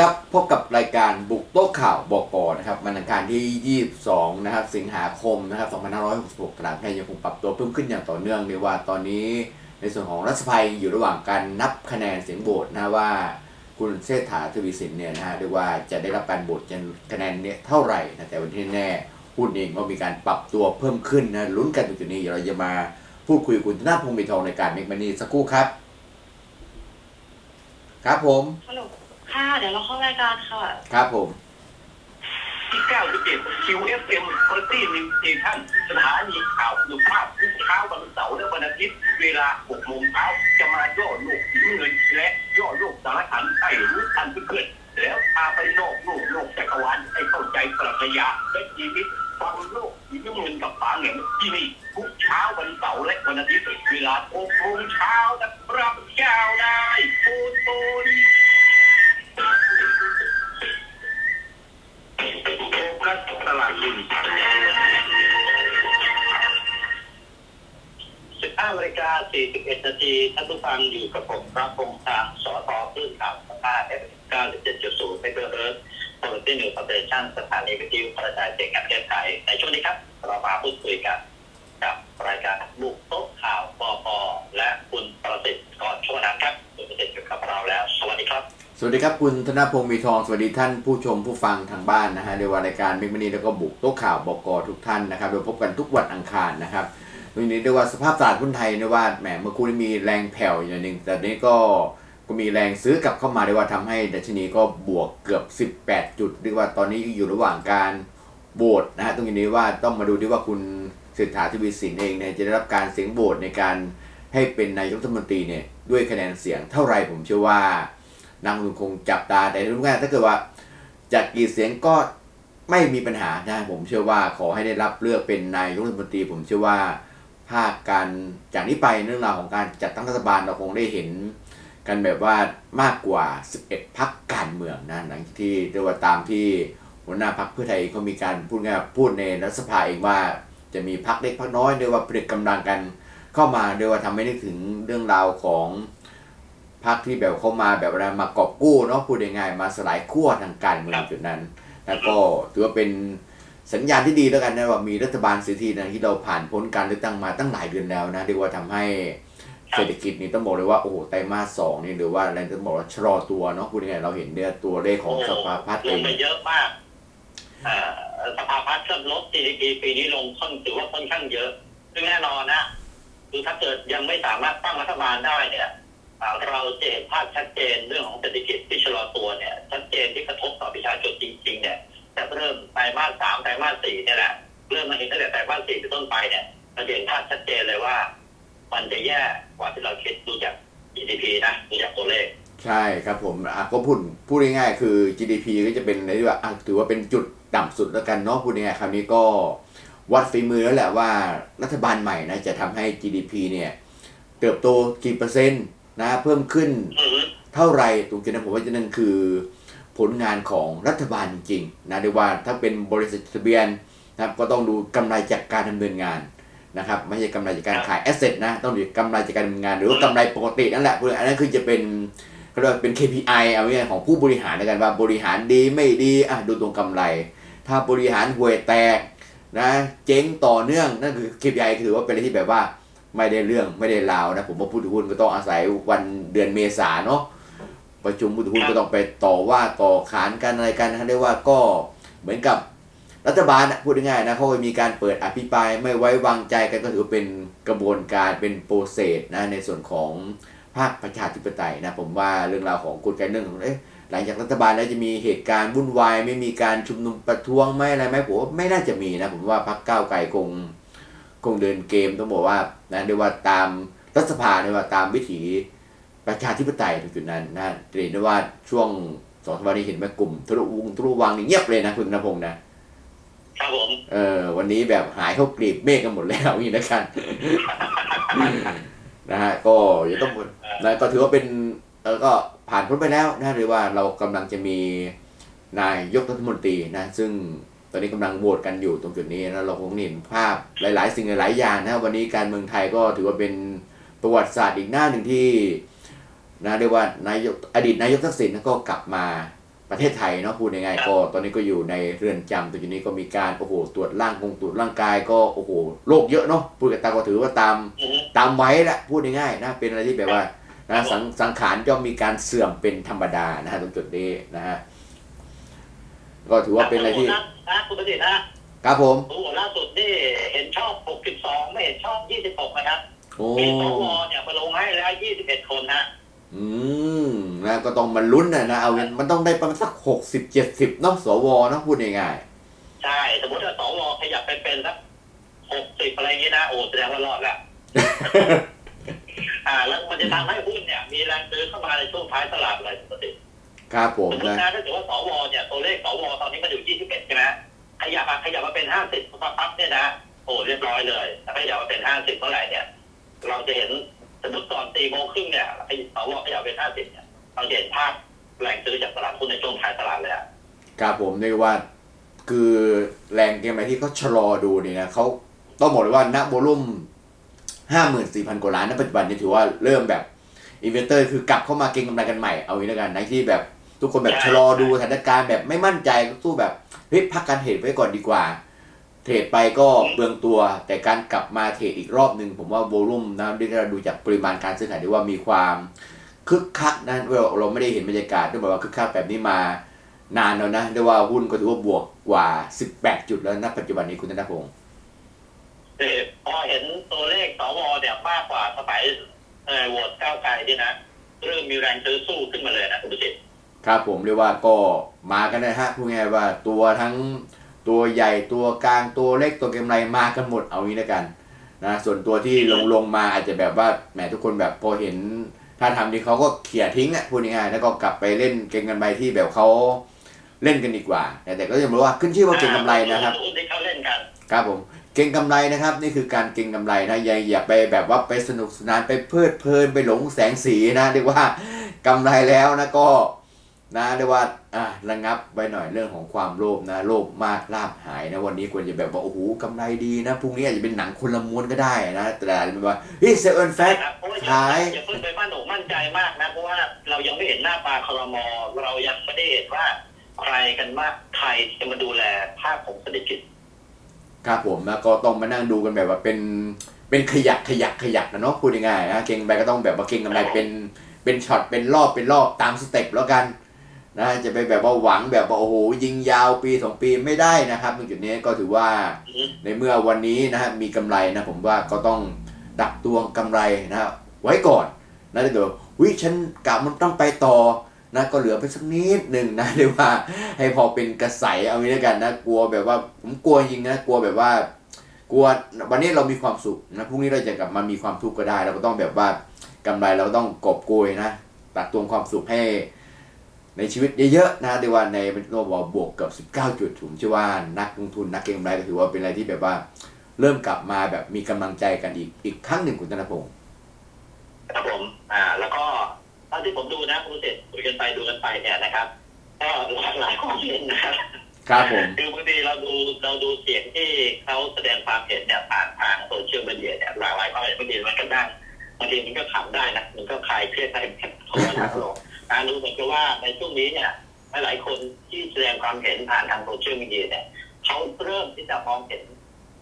ครับพบกับรายการบุกโต๊ะข่าวบกนะครับวันอังคารที่ 22 นะครับ สิงหาคมนะครับ 2566ตลาดไทยยังคงปรับตัวเพิ่มขึ้นอย่างต่อเนื่องเรียว่าตอนนี้ในส่วนของรัฐสภาอยู่ระหว่างการนับคะแนนเสียงโหวตนะว่าคุณเศรษฐาทวีสินเนี่ยนะฮะเรียกว่าจะได้รับการโหวตคะแนนเนี่ยเท่าไหร่นะแต่วันที่แน่หุ้นเองก็มีการปรับตัวเพิ่มขึ้นนะลุ้นกันตรงจุดนี้เราจะมาพูดคุยกับคุณธนาพงศ์มีทองในการเมกมันนี่สักครู่ครับ ครับผมฮัลโหล ค่ะ เดี๋ยวเราเข้ารายการค่ะ ครับผม ที่97 QFM คุณภาพนิวสเตชันสถานีข่าวคุณภาพทุกเช้าวันเสาร์และวันอาทิตย์ เวลา6โมงเช้าจะมาย่อโลกถึงเงินและย่อโลกสารคันให้รู้ทันเพื่อนๆแล้วพาไปโลกโลกโลกจักรวาลให้เข้าใจปรัชญาและชีวิตฟังโลกถึงเงินกับปางเหงที่นี่ทุกเช้าวันเสาร์และวันอาทิตย์เวลา6โมงเช้านะครับ 41 นาทีท่านผู้ฟังอยู่กับผมพระพงษ์ทางสอทอคลื่นข่าวสภาเอฟ97.0เป็นเบอร์เอิร์ธโปรตีนิวคอร์ปอเรชั่นสถานีวิทยุกระจายเสียงแห่งประเทศไทยในช่วงนี้ครับ เรามาพูดคุยกัน กับรายการบุกโต๊ะข่าวปปและคุณประสิทธิ์ก่อนช่วงนั้นครับคุณประสิทธิ์อยู่กับเราแล้ว สวัสดีครับ สวัสดีครับคุณธนพงศ์มีทอง สวัสดีท่านผู้ชมผู้ฟังทางบ้านนะฮะในวันรายการมิกมณีแล้วก็บุกโต๊ะข่าวบกทุกท่านนะครับโดยพบกันทุกวันอังคารนะครับ วันนี้เรียกว่าสภาพตลาดหุ้นไทยเนี่ยว่าแหมเมื่อคู่นี้มีแรงแผ่วอย่างหนึ่งแต่นี้ก็ก็มีแรงซื้อกลับเข้ามาเรียกว่าทำให้ดัชนีก็บวกเกือบ 18 จุดเรียกว่าตอนนี้อยู่ระหว่างการโหวตนะฮะตรงนี้ว่าต้องมาดูด้วยว่าคุณเศรษฐาทวีสินเองเนี่ยจะได้รับการเสียงโหวตในการให้เป็นนายกรัฐมนตรีเนี่ยด้วยคะแนนเสียงเท่าไรผมเชื่อว่านักลงทุนคงจับตาแต่รู้ง่ายถ้าเกิดว่าจากกี่เสียงก็ไม่มีปัญหานะผมเชื่อว่าขอให้ได้รับเลือกเป็นนายกรัฐมนตรีผมเชื่อว่า ภาคการจากนี้ไปเรื่องราวของการจัดตั้งรัฐบาลเราคงได้เห็นกันแบบว่ามากกว่า 11พักการเมืองนะหลังที่เรียกว่าตามที่หัวหน้าพักเพื่อไทยเขามีการพูดง่ายๆพูดในรัฐสภาเองว่าจะมีพักเล็กพักน้อยเรียกว่าผลิตกำลังกันเข้ามาเรียกว่าทำให้นึกถึงเรื่องราวของพักที่แบบเข้ามาแบบอะไรมากอบกู้เนาะพูดง่ายๆมาสลายขั้วทางการเมืองจุดนั้น แล้วก็ถือว่าเป็น สัญญาณที่ดีแล้วกันนะว่ามีรัฐบาลเสียทีนะที่เราผ่านพ้นการเลือกตั้งมาตั้งหลายเดือนแล้วนะเรียกว่าทำให้เศรษฐกิจนี่ต้องบอกเลยว่าโอ้โหไตรมาสสองนี่หรือว่าอะไรต้องบอกว่าชะลอตัวเนาะพูดง่ายๆเราเห็นเนี่ยตัวเลขของสภาพัฒน์ลเองงไปเยอะมากเอ่อสภาพัฒน์ก็ลด GDP ปีนี้ลงค่อนถือว่าค่อนข้างเยอะซึ่งแน่นอนนะคือถ้าเกิดยังไม่สามารถตั้งรัฐบาลได้เนี่ยอ่าเราจะเห็นภาพชัดเจนเรื่องของเศรษฐกิจที่ชะลอตัวเนี่ยชัดเจนที่กระทบต่อประชาชนจริง ๆ เนี่ย จะเริ่มไตรมาสสามไตรมาสสี่เนี่ยแหละเริ่มมาเห็นตั้งแต่ไตรมาสสี่เป็นต้นไปเนี่ยเราจะเห็นภาพชัดเจนเลยว่า มันจะแย่กว่าที่เราคิดดูจาก GDP นะดูจากตัวเลข ใช่ครับผมอะก็พูดพูดง่ายๆคือ GDP ก็จะเป็นอะไรที่ว่าอะถือว่าเป็นจุดต่ำสุดแล้วกันเนาะพูดง่ายๆคราวนี้ก็วัดฝีมือแล้วแหละว่ารัฐบาลใหม่นะจะทำให้ GDP เนี่ยเติบโตกี่เปอร์เซ็นต์นะเพิ่มขึ้นอือฮึเท่าไหรตรงจุดนั้นผมว่าจะนั่นคือ ผลงานของรัฐบาลจริงๆนะเรียกว่าถ้าเป็นบริษัทจดทะเบียนนะครับก็ต้องดูกำไรจากการดำเนินงานนะครับไม่ใช่กำไรจากการขายแอสเซทนะต้องดูกำไรจากการดำเนินงาน หรือว่ากำไรปกตินั่นแหละพูดง่ายๆอันนั้นคือจะเป็นเขาเรียกว่าเป็น KPI เอาง่ายๆของผู้บริหารในกันว่าบริหารดีไม่ดีอะดูตรงกำไร ถ้าบริหารห่วยแตกนะเจ๊งต่อเนื่องนั่นคือ KPI ถือว่าเป็นอะไรที่แบบว่าไม่ได้เรื่องไม่ได้ราวนะผมว่าผู้ถือหุ้นก็ต้องอาศัยวันเดือนเมษาเนาะ ประชุมผู้ถือหุ้นก็ต้องไปต่อว่าต่อขานกันอะไรกันนะเรียกว่าก็เหมือนกับรัฐบาลนะพูดง่ายๆนะเขามีการเปิดอภิปรายไม่ไว้วางใจกันก็ถือว่าเป็นกระบวนการเป็นโปรเซสนะในส่วนของภาคประชาธิปไตยนะผมว่าเรื่องราวของกฎการเรื่องของเอ๊ะหลังจากรัฐบาลแล้วจะมีเหตุการณ์วุ่นวาย ไม่มีการชุมนุมประท้วงไม่อะไรไหมผมว่าไม่น่าจะมีนะผมว่าพรรคก้าวไกลคงคงเดินเกมต้องบอกว่านะเรียกว่าตามรัฐสภาเรียกว่าตามวิถี ประชาธิปไตยตรงจุดนั้นนะเห็นได้ว่าช่วงสองสัปดาห์นี้เห็นไหมกลุ่มทะลุวงทะลุวังนี่เงียบเลยนะคุณนพงศ์นะครับผมเออวันนี้แบบหายเข้ากรีบเมฆกันหมดแล้วนี่นะกันนะฮะก็อย่าต้องนะก็ถือว่าเป็นเออก็ผ่านพ้นไปแล้วนะหรือว่าเรากำลังจะมีนายกรัฐมนตรีนะ ซึ่งตอนนี้กำลังโหวตกันอยู่ตรงจุดนี้แล้วเราคงเห็นภาพหลาย ๆ สิ่งหลายๆอย่างนะวันนี้การเมืองไทยก็ถือว่าเป็นประวัติศาสตร์อีกหน้าหนึ่งที่ นะเรียกว่านายกอดีตนายกทักษิณก็กลับมาประเทศไทยเนาะพูดง่ายๆก็ตอนนี้ก็อยู่ในเรือนจำแต่ทีนี้ก็มีการโอ้โหตรวจร่างกงตรวจร่างกายก็โอ้โหโรคเยอะเนาะพูดกันตามก็ถือว่าตามอือฮึตามไว้แหละพูดง่ายๆนะเป็นอะไรที่แบบว่านะสังสังขารย่อมมีการเสื่อมเป็นธรรมดานะฮะตรงจุดนี้นะฮะก็ถือว่าเป็นอะไรที่นะนะคุณประสิทธิ์นะครับผมโอ้โหล่าสุดนี่เห็นชอบ 62 ไม่เห็นชอบ 26 นะครับโอ้มีสวเนี่ยมาลงให้แล้ว 21 คนนะ อืมนะก็ต้องมาลุ้นนะนะเอาเป็นมันต้องได้ประมาณสักหกสิบเจ็ดสิบเนาะสวเนาะพูดง่ายใช่ สมมติว่าสวขยับไปเป็นสัก60อะไรอย่างงี้นะโอ้แสดงว่ารอดแล้วอ่า แล้วมันจะทำให้หุ้นเนี่ย มีแรงซื้อเข้ามาในช่วงท้ายตลาดเลยปกติๆครับผมสมมตินะนะถ้าเกิดว่าสวเนี่ยตัวเลขสวตอนนี้มันอยู่21ใช่ไหมขยับมาขยับมาเป็น50ปั๊บเนี่ยนะโอ้เรียบร้อยเลยถ้าขยับมาเป็น50เมื่อไหร่เนี่ย เราจะเห็น สมมติก่อนตีโมงครึ่งเนี่ยไอ้สวขยับเป็น50เนี่ยเราจะเห็นภาพแรงซื้อจากตลาดหุ้นในช่วงท้ายตลาดเลยอะครับผมเรียกว่าคือแรงเกมอะไรที่เขาชะลอดูนี่นะเขาต้องบอกเลยว่าณโวลุ่มห้าหมื่นสี่พันกว่าล้านณปัจจุบันนี้ถือว่าเริ่มแบบอินเวสเตอร์คือกลับเข้ามาเก็งกำไรกันใหม่เอางี้แล้วกันนะที่แบบทุกคนแบบชะลอดูสถานการณ์แบบไม่มั่นใจก็สู้แบบเฮ้ยพักการเทรดไว้ก่อนดีกว่า เทรดไปก็เปลืองตัว แต่การกลับมาเทรดอีกรอบหนึ่งผมว่าโวลุ่มนะที่เราดูจากปริมาณการซื้อขายได้ว่ามีความคึกคักนะเราเราไม่ได้เห็นบรรยากาศด้วยแบบว่าคึกคักแบบนี้มานานแล้วนะเรียกว่าหุ้นก็ถือว่าบวกกว่า 18 จุดแล้วนะปัจจุบันนี้คุณธนพงศ์เออพอเห็นตัวเลขสวเนี่ยมากกว่าสมัยเออโหวตก้าวไกลเนี่ยนะเริ่มมีแรงซื้อสู้ขึ้นมาเลยนะคุณผู้ชมครับผมเรียกว่าก็มากันนะฮะพูดง่ายๆว่าตัวทั้ง ตัวใหญ่ตัวกลางตัวเล็กตัวเกมไรมากันหมดเอางี้แล้วกันนะส่วนตัวที่ลงลงมาอาจจะแบบว่าแหมทุกคนแบบพอเห็นถ้าทำดีเขาก็เขี่ยทิ้งอะพูดง่ายๆแล้วก็กลับไปเล่นเก่งกันไปที่แบบเขาเล่นกันดีกว่า แต่แต่ก็ยังบอกว่าขึ้นชื่อว่าเก่งกำไรนะครับหุ้นที่เขาเล่นกันครับผมเก่งกำไรนะครับ นี่คือการเก่งกำไรนะอย่าอย่าไปแบบว่าไปสนุกสนานไปเพลิดเพลินไปหลงแสงสีนะเรียกว่ากำไรแล้วนะก็นะเรียกว่า อะระงับไว้หน่อยเรื่องของความโลภนะโลภมากลาบหายนะวันนี้ควรจะแบบว่าโอ้โหกำไรดีนะพรุ่งนี้อาจจะเป็นหนังคนละม้วนก็ได้นะแต่อาจจะเป็นว่าเฮ้ยเซอร์เอินแฟกครับเพราะว่าขายอย่าเพิ่งไปมั่นอกมั่นใจมากนะเพราะว่าเรายังไม่เห็นหน้าตาครมเรายังไม่ได้เห็นว่าใครกันมากใครจะมาดูแลภาคของเศรษฐกิจครับผมแล้วก็ต้องมานั่งดูกันแบบว่าเป็นเป็นขยักขยักขยักนะเนาะพูดง่ายๆนะเก่งกำไรก็ต้องแบบว่าเก่งกำไรเป็นเป็นช็อตเป็นรอบเป็นรอบตามสเต็ปแล้วกัน นะจะไปแบบว่าหวังแบบว่าโอ้โหยิงยาวปีสองปีไม่ได้นะครับตรงจุดนี้ก็ถือว่าในเมื่อวันนี้นะฮะมีกำไรนะผมว่าก็ต้องดักตวงกำไรนะฮะไว้ก่อนนะถ้าเกิดว่าวิฉันกะมันต้องไปต่อนะก็เหลือไปสักนิดหนึ่งนะเรียกว่าให้พอเป็นกระใสเอางี้แล้วกันนะกลัวแบบว่าผมกลัวจริงนะกลัวแบบว่ากลัววันนี้เรามีความสุขนะพรุ่งนี้เราจะกลับมามีความทุกข์ก็ได้ เราก็ต้องแบบว่ากำไรเราก็ต้องกอบโกยนะตักตวงความสุขให้ ในชีวิตเยอะๆนะเรียกว่าในโลกบวกกับ 19 จุดผมเชื่อว่านักลงทุนนักเก็งกำไรก็ถือว่าเป็นอะไรที่แบบว่า เริ่มกลับมาแบบมีกำลังใจกันอีกอีกครั้งหนึ่งคุณธนพงศ์ครับผมอ่า แล้วก็เท่าที่ผมดูนะคุณเสร็จคุยกันไปดูกันไปเนี่ยนะครับก็หลากหลายความเห็นนะครับครับผมคือบางทีเราดูเราดูเสียงที่เขาแสดงความเห็นเนี่ยผ่านทางโซเชียลมีเดียเนี่ยหลากหลายความเห็นบางทีมันก็นั่งบางทีมันก็ขำได้นะมันก็คลายเครียดได้แบบโทษนะลงอ่า รู้เหมือนกับว่าในช่วงนี้เนี่ยหลายๆคนที่แสดงความเห็นผ่านทางโซเชียลมีเดียเนี่ยเขาเริ่มที่จะมองเห็น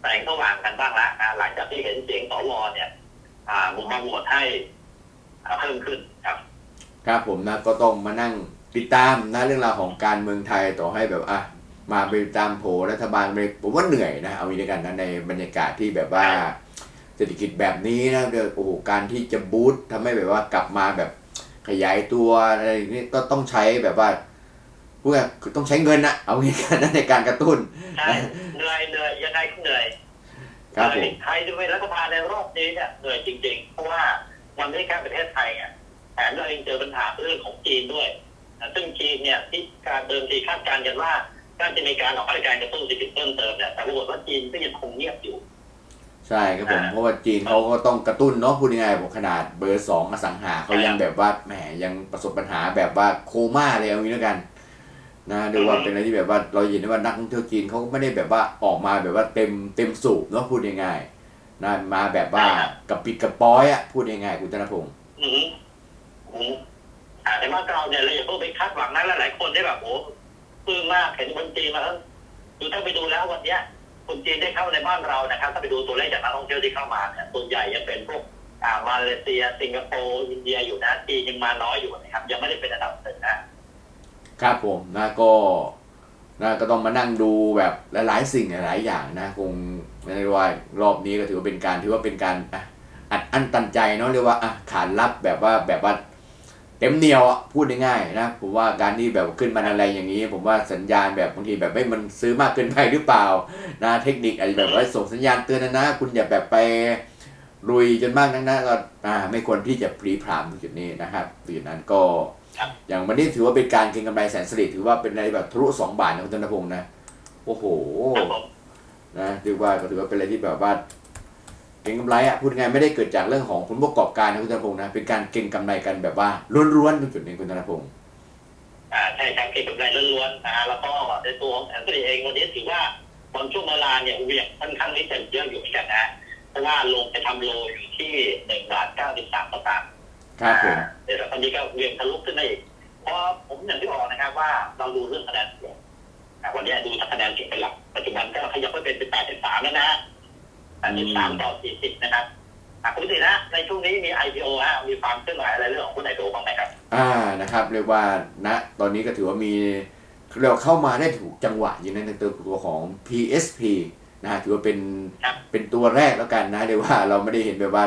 แสงสว่างกันบ้างละอ่าหลังจากที่เห็นเสียงสวเนี่ยอ่ามุมมองโหวตให้อ่าเพิ่มขึ้นครับ ครับผมนะก็ต้องมานั่งติดตามนะเรื่องราวของการเมืองไทยต่อให้แบบอะมาไปตามโผล่รัฐบาลไปผมว่าเหนื่อยนะเอางี้ด้วยกันนะในบรรยากาศที่แบบว่าเศรษฐกิจแบบนี้นะเดี๋ยวโอ้โหการที่จะบูสต์ทำให้แบบว่ากลับมาแบบ ขยายตัวอะไรอย่างนี้ก็ต้องใช้แบบว่าพวกคือต้องใช้เงินนะเอางี้กันนะในการกระตุ้นใช่เหนื่อยเหนื่อยยังไงก็เหนื่อยครับผมเหนื่อยใครจะเป็นรัฐบาลในรอบนี้เนี่ยเหนื่อยจริง ๆ เพราะว่ามันไม่ใช่แค่ประเทศไทยอะแถมเราเองเจอปัญหาเรื่องของจีนด้วยนะซึ่งจีนเนี่ยที่การเดิมทีคาดการณ์กันว่าน่าจะมีการออกมาตรการกระตุ้นเศรษฐกิจเพิ่มเติมเนี่ยแต่ปรากฏว่าจีนก็ยังคงเงียบอยู่ ใช่ครับผมอ่าเพราะว่าจีนเขาก็ต้องกระตุ้นเนาะพูดง่ายๆบอกขนาดเบอร์สองอสังหาเขายังแบบว่าแหมยังประสบปัญหาแบบว่าโคม่าเลยเอางี้แล้วกันนะเรียกว่าเป็นอะไรที่แบบว่าเราเห็นได้ว่านักท่องเที่ยวจีนเขาก็ไม่ได้แบบว่าออกมาแบบว่าเต็มเต็มสูบเนาะพูดง่ายๆนะมาแบบว่ากับปิดกับป้อยอะพูดง่ายๆคุณธนพงศ์อือหืออือหืออ่าในบ้านเราเนี่ยเราอย่าเพิ่งไปคาดหวังนะหลายๆคนได้แบบโอ้ปลื้มมากเห็นคนจีนมาแล้วคือถ้าไปดูแล้ววันเนี้ย คนจีนได้เข้าในบ้านเรานะครับถ้าไปดูตัวเลขจากนักท่องเที่ยวที่เข้ามาเนี่ยส่วนใหญ่ยังเป็นพวกอ่ามาเลเซีย สิงคโปร์อินเดียอยู่นะจีนยังมาน้อยอยู่นะครับ ยังไม่ได้เป็นอันดับหนึ่งนะครับผมนะก็นะก็ต้องมานั่งดูแบบหลายๆสิ่งหลายอย่างนะคงไม่ได้ว่ารอบนี้ก็ถือว่าเป็นการถือว่าเป็นการอัดอั้นตันใจเนาะเรียกว่าอะขานรับแบบว่าแบบว่า เต็มเหนียวอะพูดง่ายๆนะผมว่าการที่แบบขึ้นมาอะไรอย่างนี้ ผมว่าสัญญาณแบบบางทีแบบไม่มันซื้อมากเกินไปหรือเปล่านะเทคนิคอาจจะแบบว่าส่งสัญญาณเตือนนะนะคุณอย่าแบบไปรุยจนมากนักนะก็อ่าไม่ควรที่จะพลีพรามตรงจุดนี้นะครับจุดนั้นก็ครับอย่างวันนี้ถือว่าเป็นการเก็งกำไรแสนสลิดถือว่าเป็นอะไรแบบทะลุสองบาทนะคุณธนพงศ์นะ โอ้โหครับผมนะเรียกว่าก็ถือว่าเป็นอะไรที่แบบว่า เก็งกำไรอะพูดง่ายๆไม่ได้เกิดจากเรื่องของผลประกอบการนะคุณธนพงศ์นะเป็นการเก็งกำไรกันแบบว่าล้วนๆตรงจุดนี้คุณธนพงศ์อ่าใช่ครับเก็งกำไรล้วนๆนะฮะแล้วก็ในตัวของแอนตรีเองวันนี้ถือว่าตอนช่วงเวลาเนี่ยเหวียงค่อนข้างที่จะเยอะอยู่เหมือนกันนะเพราะว่าลงไปทำโลอยู่ที่หนึ่งบาทเก้าสิบสามสตางค์ครับผมเดี๋ยวตอนนี้ก็เวียงทะลุขึ้นได้อีกเพราะผมอย่างที่บอกนะครับว่าเราดูเรื่องคะแนนเสียงอะวันนี้ดูคะแนนเสียงเป็นหลักปัจจุบันก็ขยับไปเป็นเป็นแปดสิบสามแล้วนะฮะแปด สิบสามต่อสี่สิบนะครับอะคุณสินะในช่วงนี้มี IPO ฮะมีความเคลื่อนไหวอะไรเรื่องของคุณไหนดูบ้างไหมครับ อ่านะครับ เรียกว่าณตอนนี้ก็ถือว่ามีเราเข้ามาได้ถูกจังหวะอยู่ในตัวตัวของ PSP นะฮะถือว่าเป็นครับเป็นตัวแรกแล้วกันนะเรียกว่าเราไม่ได้เห็นแบบว่า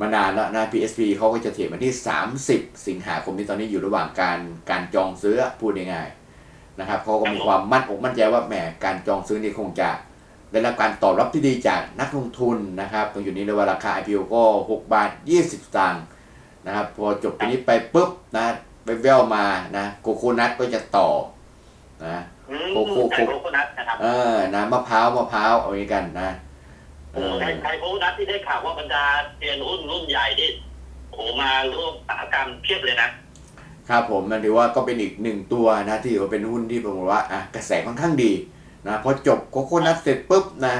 มานานแล้วนะ PSP เขาก็จะเทรดมาที่ 30 สิงหาคมนี้ตอนนี้อยู่ระหว่างการการจองซื้อพูดง่ายๆนะครับเขาก็มีความมั่นอกมั่นใจว่าแหมการจองซื้อนี่คงจะ ได้รับการตอบรับที่ดีจากนักลงทุนนะครับตรงอยู่นี้เลยว่าราคา IPO ก็ 6 บาท 20สตางค์นะครับพอจบปีนี้ไปปุ๊บนะไปแววมานะโกโคนัทก็จะต่อนะอืมโคโค่ไทยโคโคนัทนะครับเออนะมะพร้าวมะพร้าวเอาอย่างนี้กันนะเอโอ้อไทยไทยโคโคนัทที่ได้ข่าวว่าบรรดาเซียนหุ้นรุ่นใหญ่ที่โอ้โหมาร่วมอุตสาหกรรมเพียบเลยนะครับผมมันถือว่าก็เป็นอีกหนึ่งตัวนะที่ถือว่าเป็นหุ้นที่ผมบอกว่าอะกระแสค่อนข้างดี นะพอจบโคโคนัทเสร็จปุ๊บนะ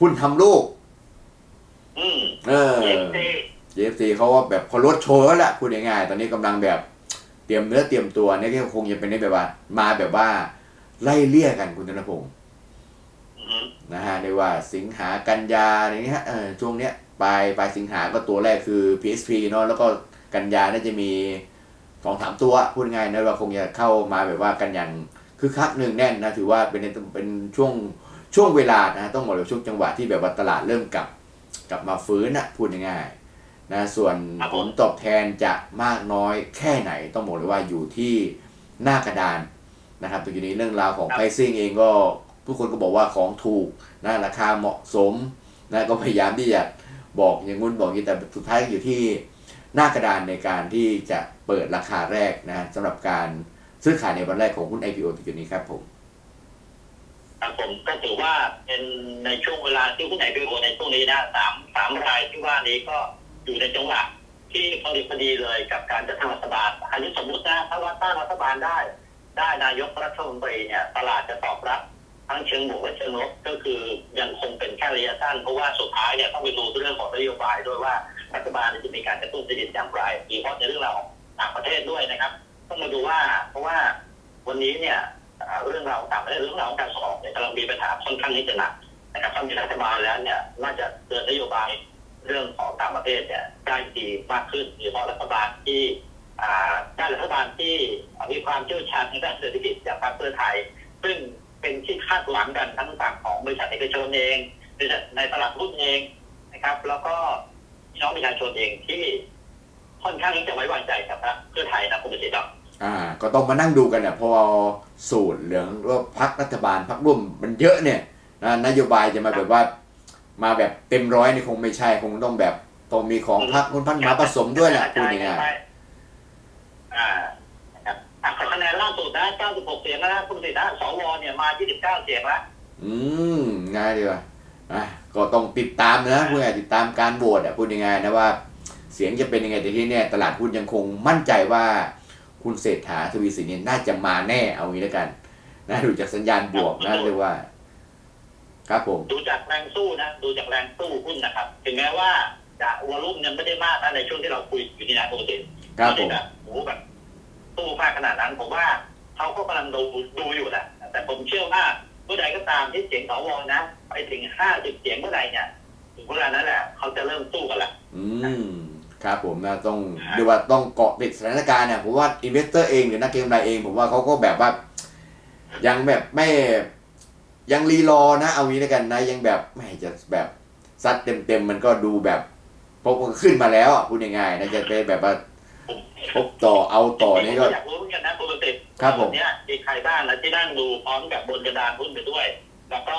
หุ้นทำลูก อืมเออเอฟซี JFC เขาว่าแบบเขาลดโชว์แล้วแหละพูดง่ายๆตอนนี้กำลังแบบเตรียมเนื้อเตรียมตัวเนี่ยก็คงจะเป็นได้แบบว่า มาแบบว่า ไล่เลี่ยกันคุณธนพงศ์อืมนะฮะเรียกว่าสิงหากันยาอะไรเงี้ยเออช่วงเนี้ยปลายปลายสิงหาก็ตัวแรกคือ PSP เนาะแล้วก็กันยาน่าจะมีสองสามตัวพูดง่ายๆนะว่าคงจะเข้ามาแบบว่ากันอย่าง คือคักหนึ่งแน่นนะถือว่าเป็นเป็นช่วงช่วงเวลานะต้องบอกเลยช่วงจังหวะที่แบบว่าตลาดเริ่มกลับกลับมาฟื้นนะพูดง่ายๆนะส่วนผลตอบแทนจะมากน้อยแค่ไหนต้องบอกเลยว่าอยู่ที่หน้ากระดานนะครับตรงนี้เรื่องราวของ pricing เองก็ทุกคนก็บอกว่าของถูกนะราคาเหมาะสมนะก็พยายามที่จะบอกอย่างงุ้นบอกอย่างนี้แต่สุดท้ายก็อยู่ที่หน้ากระดานในการที่จะเปิดราคาแรกนะสำหรับการ ซื้อขายในวันแรกของหุ้น IPO ตรงจุดนี้ครับผมครับผมก็ถือว่าเป็นในช่วงเวลาที่ผู้ไหนไปโอในช่วงนี้นะสามสามรายที่ว่านี้ก็อยู่ในจังหวะที่พอดีพอดีเลยกับการจะทำรัฐบาล อันนี้สมมตินะถ้าว่าตั้งรัฐบาลได้ ได้นายกรัฐมนตรีเนี่ยตลาดจะตอบรับทั้งเชิงบวกและเชิงลบก็คือยังคงเป็นแค่ระยะสั้นเพราะว่าสุดท้ายเนี่ยต้องไปดูเรื่องของนโยบายด้วยว่ารัฐบาลจะมีการกระตุ้นเศรษฐกิจอย่างไรโดยเฉพาะในเรื่องราวต่างประเทศด้วยนะครับ ต้องมาดูว่า เพราะว่าวันนี้เนี่ยเรื่องราวต่างประเทศเรื่องราวของการส่งออกเนี่ยกำลังมีปัญหาค่อนข้างที่จะหนักนะครับถ้ามีรัฐบาลแล้วเนี่ยน่าจะเดินนโยบายเรื่องของต่างประเทศเนี่ยได้ดีมากขึ้นโดยเฉพาะรัฐบาลที่อ่าได้รัฐบาลที่มีความเชี่ยวชาญในด้านเศรษฐกิจจากพรรคเพื่อไทย ซึ่งเป็นที่คาดหวังกันทั้งฝั่งของบริษัทเอกชนเองบริษัทในตลาดหุ้นเองนะครับ แล้วก็พี่น้องประชาชนเองที่ค่อนข้างที่จะไว้วางใจกับพรรคเพื่อไทยนะคุณประสิทธิ์ครับ อ่า ก็ต้องมานั่งดูกันเนี่ยพอสูตรเหลืองว่าพักรัฐบาลพักร่วมมันเยอะเนี่ยนะนโยบายจะมาแบบว่า มาแบบเต็มร้อยนี่คงไม่ใช่คงต้องแบบต้องมีของพักนู้นพักมาผสมด้วยแหละพูดง่ายอ่านะครับอะคะแนนล่าสุดนะ 96 เสียงนะคุณสิทธิ์นะสวเนี่ยมา 29 เสียงละๆอืมง่ายดีว่ะอะก็ต้องติดตามนะพูดง่ายๆติดตามการโหวตอะพูดง่ายๆนะว่า เสียงจะเป็นยังไงแต่ที่เนี่ยตลาดหุ้นยังคงมั่นใจว่า คุณเศรษฐาทวีสินเนี่ยน่าจะมาแน่เอางี้แล้วกันนะดูจากสัญญาณบวกนะเรียกว่า ครับผม ดูจากแรงสู้นะดูจากแรงสู้หุ้นนะครับ ถึงแม้ว่าจะวอลุ่มยังไม่ได้มากนะในช่วงที่เราคุยอยู่นี่นะคุณสิทธิ์ครับผมแบบโอ้โหแบบสู้มากขนาดนั้นผมว่าเขาก็กำลังดูดูอยู่แหละแต่ผมเชื่อว่าเมื่อใดก็ตามที่เสียงสวนะไปถึงห้าสิบเสียงเมื่อไหร่เนี่ยถึงเวลานั้นแหละเขาจะเริ่มสู้กันละอืม ครับผมนะต้องเรียกว่าต้องเกาะติดสถานการณ์เนี่ยผมว่าอินเวสเตอร์เองหรือนักเก็งกำไรเอง ผมว่าเขาก็แบบว่า ยังแบบไม่ยังรีรอนะเอางี้แล้วกันนะยังแบบไม่จะแบบซัดเต็มเต็มๆมันก็ดูแบบเพราะมันขึ้นมาแล้วอะพูดง่ายๆนะจะไปแบบว่าพบต่อเอาต่อนี่ก็ผมอยากรู้เหมือนกันนะปกติครับผมวันเนี้ยมีใครบ้างนะที่นั่งดูพร้อมกับบนกระดานหุ้นไปด้วย แล้วก็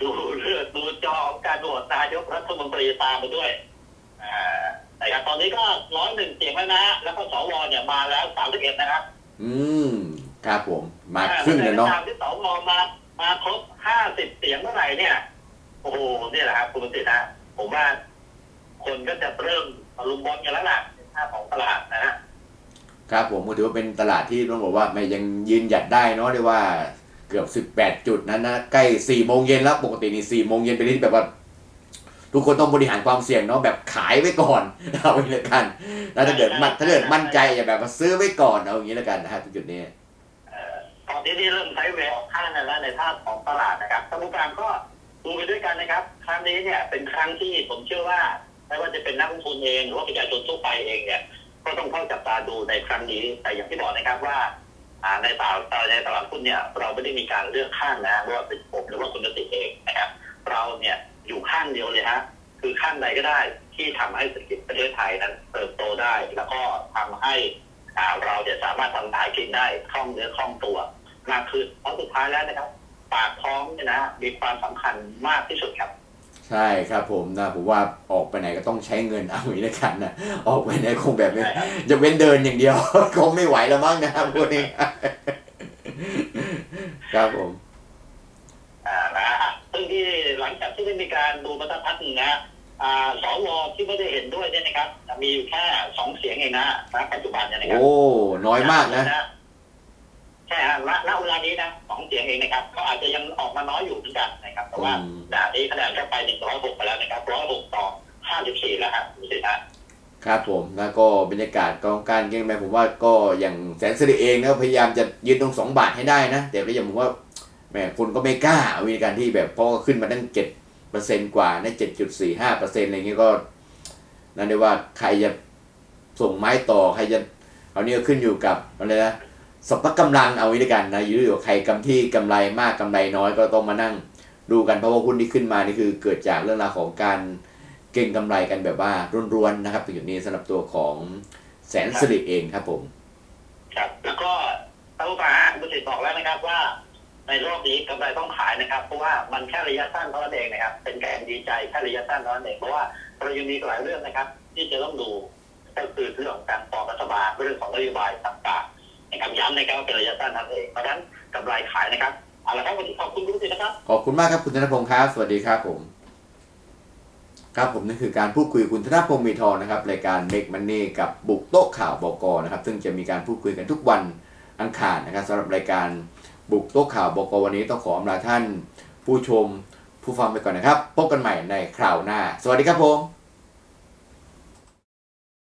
ดูเลือดดูจอการโหวตนายกรัฐมนตรีตามไปด้วยอ่า แต่ครับตอนนี้ก็ร้อยหนึ่งเสียงแล้วนะแล้วก็สวเนี่ยมาแล้วสามสิบเอ็ดนะครับอืมครับผม มาครึ่งเลยเนาะตามที่สวมามาครบห้าสิบเสียงเมื่อไหร่เนี่ย โอ้โหเนี่ยแหละครับคุณประสิทธิ์นะผมว่าคนก็จะเริ่มตะลุมบอลกันแล้วล่ะในท่าของตลาดนะฮะครับผมก็ถือว่าเป็นตลาดที่ต้องบอกว่าไม่ยังยืนหยัดได้เนาะเรียกว่าเกือบ 18 จุดนั้นนะใกล้4โมงเย็นแล้วปกตินี่4โมงเย็นเป็นที่แบบว่า ทุกคนต้องบริหารความเสี่ยงเนาะแบบขายไว้ก่อนเอาไว้เลยกันแล้วถ้าเกิดมันถ้าเกิดมั่นใจอย่าแบบมาซื้อไว้ก่อนเอาอย่างนี้แล้วกันนะฮะจุดนี้ตอนนี้ที่เริ่มใช้เวลข้างนั้นแล้วในท่าของตลาดนะครับท่านผู้การก็ดูไปด้วยกันนะครับ ครั้งนี้เนี่ยเป็นครั้งที่ผมเชื่อว่าไม่ว่าจะเป็นนักลงทุนเองหรือว่าประชาชนทั่วไปเองเนี่ยก็ต้องเข้าจับตาดูในครั้งนี้แต่อย่างที่บอกนะครับว่าอ่าในตลาดในตลาดหุ้นเนี่ยเราไม่ได้มีการเลือกข้างนะว่าเป็นผมหรือว่าคุณกติกเองนะครับ เราเนี่ย อยู่ข้างเดียวเลยฮะคือข้างใดก็ได้ที่ทำให้เศรษฐกิจประเทศไทยนั้นเติบโตได้ แล้วก็ทำให้อ่าเราจะสามารถทำหากินได้คล่องเนื้อคล่องตัวมากขึ้นเพราะสุดท้ายแล้วนะครับ ปากท้องเนี่ยนะมีความสำคัญมากที่สุดครับใช่ครับผมนะผมว่าออกไปไหนก็ต้องใช้เงินเอาอย่างนี้แล้วกันนะออกไปไหนคงแบบนี้จะเว้นเดินอย่างเดียว คงไม่ไหวแล้วมั้งนะครับพวกนี้ครับผม อ่านะฮะซึ่งที่ หลังจากที่ได้มีการดูมาสักพักหนึ่งนะอ่าสวที่ไม่ได้เห็นด้วยเนี่ยนะครับ มีอยู่แค่สองเสียงเองนะณปัจจุบันเนี่ยนะครับโอ้น้อยมากนะใช่ฮะณณเวลานี้นะสองเสียงเองนะครับ ก็อาจจะยังออกมาน้อยอยู่เหมือนกันนะครับแต่ว่าอืมด่านนี้คะแนนก็ไปหนึ่งร้อยหกไปแล้วนะครับร้อยหกต่อห้าสิบสี่แล้วครับคุณสิทธิ์ฮะครับผมแล้วก็บรรยากาศกองการเก่งไปผมว่าก็อย่างแสนสิริเองนะพยายามจะยืนตรงสองบาทให้ได้นะ แต่ก็ยังผมว่าแหมคนก็ไม่กล้าวิธีการที่แบบเพราะว่าขึ้นมาตั้งเจ็ด เปอร์เซ็นต์กว่าในเจ็ดจุดสี่ห้าเปอร์เซ็นต์อะไรเงี้ยก็ นั่นได้ว่าใครจะส่งไม้ต่อใครจะเอาเนี่ก็ขึ้นอยู่กับอะไรนะสัพพะกำลังเอาไวิธีการนะอยู่ที่ว่ใครกำที่กำไรมากกำไรน้อยก็ต้องมานั่งดูกันเพราะว่าหุ้นที่ขึ้นมานี่คือเกิดจากเรื่องราวของการเก่งกำไรกันแบบว่าร้วนๆนะครับตรงจุดนี้สำหรับตัวของแสนสิริเองครับผม ครับ แล้วก็ท่านผู้การคุณสิทธิ์บอกแล้วนะครับว่า ในรอบนี้กำไรต้องขายนะครับ เพราะว่ามันแค่ระยะสั้นเท่านั้นเองนะครับ เป็นการดีใจแค่ระยะสั้นเท่านั้นเองเพราะว่าเรายังมีหลายเรื่องนะครับ ที่จะต้องดูก็คือเรื่องของการต่อรัฐบาลเรื่องของนโยบายต่างๆนะครับย้ำนะครับว่าเป็นระยะสั้นเท่านั้นเองเพราะฉะนั้นกำไรขายนะครับเอาละครับวันนี้ขอบคุณคุณสิทธิ์นะครับขอบคุณมากครับคุณธนพงศ์ครับสวัสดีครับผมครับผมนั่นคือการพูดคุยคุณธนพงศ์มีทองนะครับรายการ Make Money กับบุกโต๊ะข่าวบกนะครับ ซึ่งจะมีการพูดคุยกันทุกวันอังคารนะครับสำหรับรายการ บุกโต๊ะข่าวบอกวันนี้ต้องขออำลาท่าน ผู้ชมผู้ฟังไปก่อนนะครับ พบกันใหม่ในคราวหน้า สวัสดีครับผม